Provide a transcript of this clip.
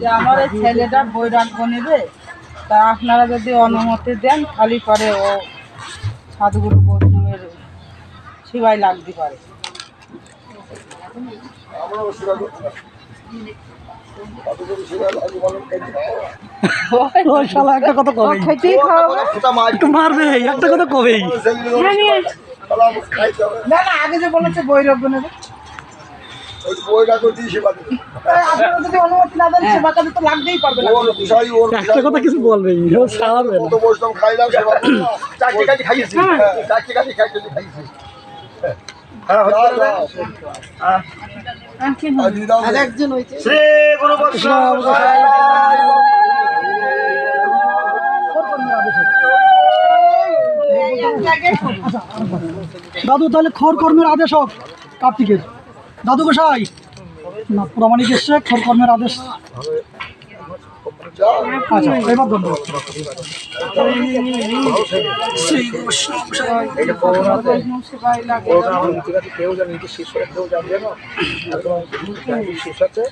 যে আমার এই ছেলেটা বই রাখব নেবে তা আপনারা যদি অনুমতি দেন খালি পরে ও সাধুগুরু বৈষ্ণবের সেবাই লাগতে পারে। ও একটা কথা খাওয়াবো একটু মারবে একটা কথা কবেই না না আগে যে বলেছে বই রাখব নেবে কথা কিছু একজন হয়েছে। দাদু তাহলে খড় কর্মের আদেশ হোক কার্তিকের। দাদু গোসাই না প্রমাণিক এসছে খরকর্মের আদেশ। আচ্ছা এবার কেউ জানি কেউ জানবে না। একদম আছে